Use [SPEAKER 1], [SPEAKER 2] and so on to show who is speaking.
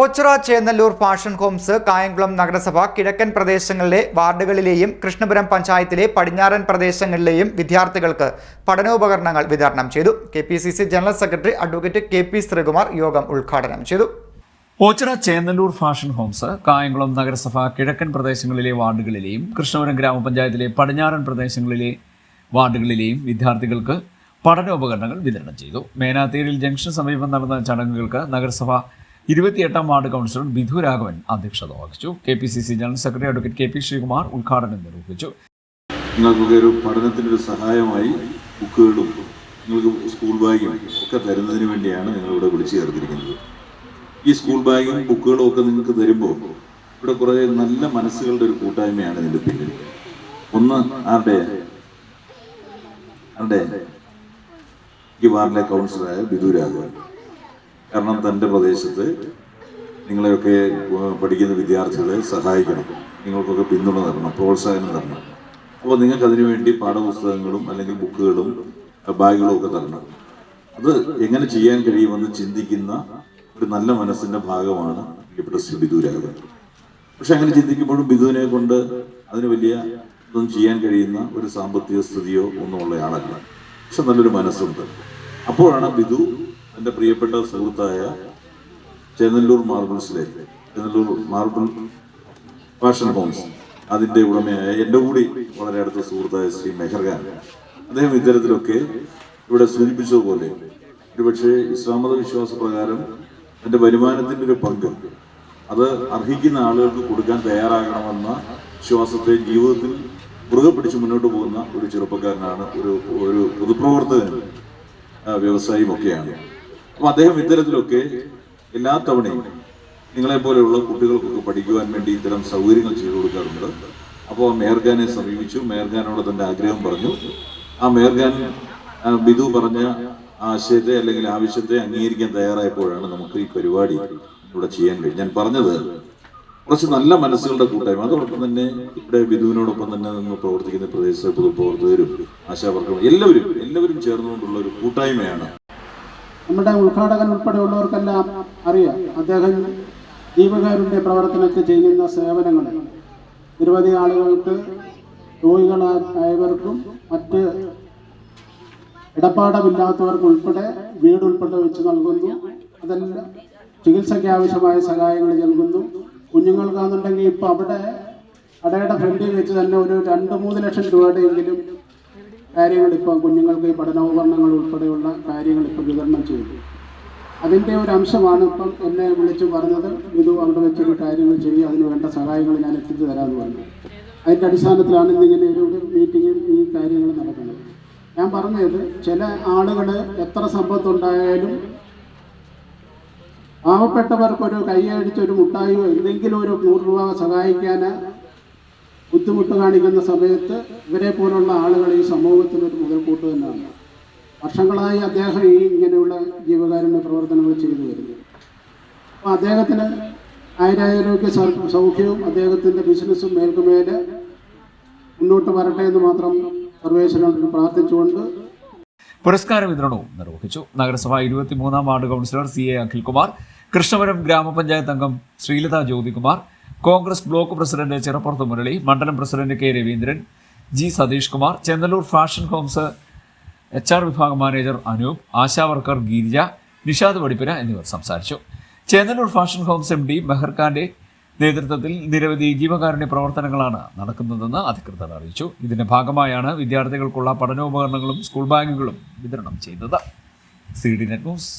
[SPEAKER 1] Ochira Chennallur fashion homes Kayamkulam നഗരസഭ കിഴക്കൻ പ്രദേശങ്ങളിലെ വാർഡുകളിലെയും കൃഷ്ണപുരം പഞ്ചായത്തിലെ പടിഞ്ഞാറൻ പ്രദേശങ്ങളിലെയും വിദ്യാർത്ഥികൾക്ക് പഠനോപകരണങ്ങൾ വിതരണം ചെയ്തു. K general secretary advocate K P Sreekumar യോഗം ഉദ്ഘാടനം ചെയ്തു.
[SPEAKER 2] ഓച്ചിറ ചേന്നല്ലൂർ ഫാഷൻ ഹോംസ് കായംകുളം നഗരസഭ കിഴക്കൻ പ്രദേശങ്ങളിലെ വാർഡുകളിലെയും കൃഷ്ണപുരം ഗ്രാമപഞ്ചായത്തിലെ പടിഞ്ഞാറൻ പ്രദേശങ്ങളിലെ വാർഡുകളിലെയും വിദ്യാർത്ഥികൾക്ക് പഠനോപകരണങ്ങൾ വിതരണം ചെയ്തു. മേനാത്തേരിൽ ജംഗ്ഷൻ സമീപം നടന്ന ചടങ്ങുകൾക്ക് നഗരസഭ ഇരുപത്തിയെട്ടാം വാർഡ് കൗൺസിലർ ബിധു രാഘവൻ അധ്യക്ഷത വഹിച്ചു. K P C C general secretary advocate K P Sreekumar ഉദ്ഘാടനം നിർവഹിച്ചു.
[SPEAKER 3] നിങ്ങൾക്കൊക്കെ ഒരു പഠനത്തിനൊരു സഹായമായി ബുക്കുകളും നിങ്ങൾക്ക് സ്കൂൾ ബാഗും ഒക്കെ തരുന്നതിന് വേണ്ടിയാണ് നിങ്ങളിവിടെ വിളിച്ചു ചേർത്തിരിക്കുന്നത്. ഈ സ്കൂൾ ബാഗും ബുക്കുകളും ഒക്കെ നിങ്ങൾക്ക് തരുമ്പോൾ ഇവിടെ കുറേ നല്ല മനസ്സുകളുടെ ഒരു കൂട്ടായ്മയാണ് ഇതിന്റെ പിന്നിൽ. ഒന്ന് ആരുടെ? ആരുടെ? ഈ വാർഡിലെ കൗൺസിലറായ ബിദു രാഘവൻ. കാരണം തന്റെ പ്രദേശത്ത് നിങ്ങളെയൊക്കെ പഠിക്കുന്ന വിദ്യാർത്ഥികളെ സഹായിക്കണം. നിങ്ങൾക്കൊക്കെ പിന്തുണ തരണം പ്രോത്സാഹനം തരണം. അപ്പോൾ നിങ്ങൾക്ക് അതിനുവേണ്ടി പാഠപുസ്തകങ്ങളും അല്ലെങ്കിൽ ബുക്കുകളും ബാഗുകളും ഒക്കെ തരണം. അത് എങ്ങനെ ചെയ്യാൻ കഴിയുമെന്ന് ചിന്തിക്കുന്ന ഒരു നല്ല മനസ്സിന്റെ ഭാഗമാണ് ഇപ്പോഴത്തെ ശ്രീ ബിദു പക്ഷെ അങ്ങനെ ചിന്തിക്കുമ്പോഴും ബിദുവിനെ കൊണ്ട് അതിന് വലിയ ഒന്നും ചെയ്യാൻ കഴിയുന്ന ഒരു സാമ്പത്തിക സ്ഥിതിയോ ഒന്നും ഉള്ള ആളല്ല. പക്ഷെ നല്ലൊരു മനസ്സുണ്ട്. അപ്പോഴാണ് ബിദു എന്റെ പ്രിയപ്പെട്ട സുഹൃത്തായ ചെന്നല്ലൂർ മാർബിൾസിലെ ചെന്നല്ലൂർ മാർബിൾ ഫാഷൻ ഹോംസ് അതിന്റെ ഉടമയായ എന്റെ കൂടി വളരെ അടുത്ത സുഹൃത്തായ ശ്രീ മെഹർഖാൻ അദ്ദേഹം ഇത്തരത്തിലൊക്കെ ഇവിടെ സൂചിപ്പിച്ചതുപോലെ ഒരുപക്ഷെ ഇസ്ലാം മത വിശ്വാസപ്രകാരം എന്റെ വരുമാനത്തിന്റെ ഒരു പങ്ക് അത് അർഹിക്കുന്ന ആളുകൾക്ക് കൊടുക്കാൻ തയ്യാറാകണമെന്ന വിശ്വാസത്തെ ജീവിതത്തിൽ മുറുകെ പിടിച്ച് മുന്നോട്ട് പോകുന്ന ഒരു ചെറുപ്പക്കാരനാണ് ഒരു ഒരു പൊതുപ്രവർത്തകനും വ്യവസായിയും വ്യവസായിയുമൊക്കെയാണ് അപ്പൊ അദ്ദേഹം ഇത്തരത്തിലൊക്കെ എല്ലാ തവണയും നിങ്ങളെ പോലെയുള്ള കുട്ടികൾക്കൊക്കെ പഠിക്കുവാൻ വേണ്ടി ഇത്തരം സൗകര്യങ്ങൾ ചെയ്തു കൊടുക്കാറുണ്ട്. അപ്പോൾ മേർഖാനെ സമീപിച്ചു. മേർഖാനോട് തന്റെ ആഗ്രഹം പറഞ്ഞു. ആ മേർഖാൻ ബിദു പറഞ്ഞ ആശയത്തെ അല്ലെങ്കിൽ ആവശ്യത്തെ അംഗീകരിക്കാൻ തയ്യാറായപ്പോഴാണ് നമുക്ക് ഈ പരിപാടി ഇവിടെ ചെയ്യാൻ കഴിയും ഞാൻ പറഞ്ഞത് കുറച്ച് നല്ല മനസ്സുകളുടെ കൂട്ടായ്മ. അതോടൊപ്പം തന്നെ ഇവിടെ ബിദുവിനോടൊപ്പം തന്നെ നിന്ന് പ്രവർത്തിക്കുന്ന പ്രദേശ പൊതുപ്രവർത്തകരും ആശാവർക്കും എല്ലാവരും എല്ലാവരും ചേർന്നുകൊണ്ടുള്ള ഒരു കൂട്ടായ്മയാണ്
[SPEAKER 4] നമ്മുടെ ഉദ്ഘാടകൻ ഉൾപ്പെടെയുള്ളവർക്കെല്ലാം അറിയാം അദ്ദേഹം ദീപകാരുടെ പ്രവർത്തനത്തിൽ ചെയ്യുന്ന സേവനങ്ങൾ. നിരവധി ആളുകൾക്ക് രോഗികളായവർക്കും മറ്റ് ഇടപാടമില്ലാത്തവർക്കും ഉൾപ്പെടെ വീടുൾപ്പെടെ വെച്ച് നൽകുന്നു. അതെല്ലാം ചികിത്സയ്ക്ക് ആവശ്യമായ സഹായങ്ങൾ നൽകുന്നു. കുഞ്ഞുങ്ങൾക്കാണെന്നുണ്ടെങ്കിൽ ഇപ്പം അവിടെ കടയുടെ ഫ്രണ്ടിൽ വെച്ച് തന്നെ ഒരു രണ്ട് മൂന്ന് ലക്ഷം രൂപയുടെയെങ്കിലും കാര്യങ്ങൾ ഇപ്പോൾ കുഞ്ഞുങ്ങൾക്ക് ഈ പഠനോപകരണങ്ങൾ ഉൾപ്പെടെയുള്ള കാര്യങ്ങൾ ഇപ്പോൾ വിതരണം ചെയ്തു. അതിന്റെ ഒരു അംശമാണ് ഇപ്പം എന്നെ വിളിച്ചു പറഞ്ഞത് ഇത് അവിടെ വെച്ചൊരു കാര്യങ്ങൾ ചെയ്യും അതിന് വേണ്ട സഹായങ്ങൾ ഞാൻ എത്തിച്ചു തരാമെന്ന് പറഞ്ഞു. അതിന്റെ അടിസ്ഥാനത്തിലാണ് ഇന്നിങ്ങനെ ഒരു മീറ്റിങ്ങും ഈ കാര്യങ്ങൾ നടക്കുന്നത്. ഞാൻ പറഞ്ഞത് ചില ആളുകൾ എത്ര സമ്പത്തുണ്ടായാലും പാവപ്പെട്ടവർക്കൊരു കൈയടിച്ചൊരു മുട്ടായോ എന്തെങ്കിലും ഒരു നൂറ് രൂപ സഹായിക്കാൻ ബുദ്ധിമുട്ട് കാണിക്കുന്ന സമയത്ത് ഇവരെ പോലുള്ള ആളുകൾ ഈ സമൂഹത്തിനൊരു മുതൽക്കൂട്ട് തന്നെയാണ്. വർഷങ്ങളായി അദ്ദേഹം ഈ ഇങ്ങനെയുള്ള ജീവകാരുണ്യ പ്രവർത്തനങ്ങൾ ചെയ്തു വരുന്നു. അപ്പോൾ അദ്ദേഹത്തിന് ആയിരാരോഗ്യ സൗഖ്യവും അദ്ദേഹത്തിന്റെ ബിസിനസ്സും മേൽക്കുമേൽ മുന്നോട്ട് വരട്ടെ എന്ന് മാത്രം സർവേശ്വരനോട് പ്രാർത്ഥിച്ചുകൊണ്ട്
[SPEAKER 2] പുരസ്കാര വിതരണവും നിർവഹിച്ചു. നഗരസഭ ഇരുപത്തിമൂന്നാം ward councillor C A Akhilkumar Krishnapuram ഗ്രാമപഞ്ചായത്ത് അംഗം ശ്രീലത ജ്യോതികുമാർ കോൺഗ്രസ് ബ്ലോക്ക് പ്രസിഡന്റ് ചിറപ്പുറത്ത് മുരളി മണ്ഡലം president K Raveendran G Satheesh Kumar Chennallur fashion homes H R വിഭാഗം manager Anoop ASHA worker Girija Nishad വടിപ്പിന എന്നിവർ സംസാരിച്ചു. Chennallur fashion homes M D മെഹർഖാന്റെ നേതൃത്വത്തിൽ നിരവധി ജീവകാരുണ്യ പ്രവർത്തനങ്ങളാണ് നടക്കുന്നതെന്ന് അധികൃതർ അറിയിച്ചു. ഇതിന്റെ ഭാഗമായാണ് വിദ്യാർത്ഥികൾക്കുള്ള പഠനോപകരണങ്ങളും സ്കൂൾ ബാഗുകളും വിതരണം ചെയ്തത്. C D net news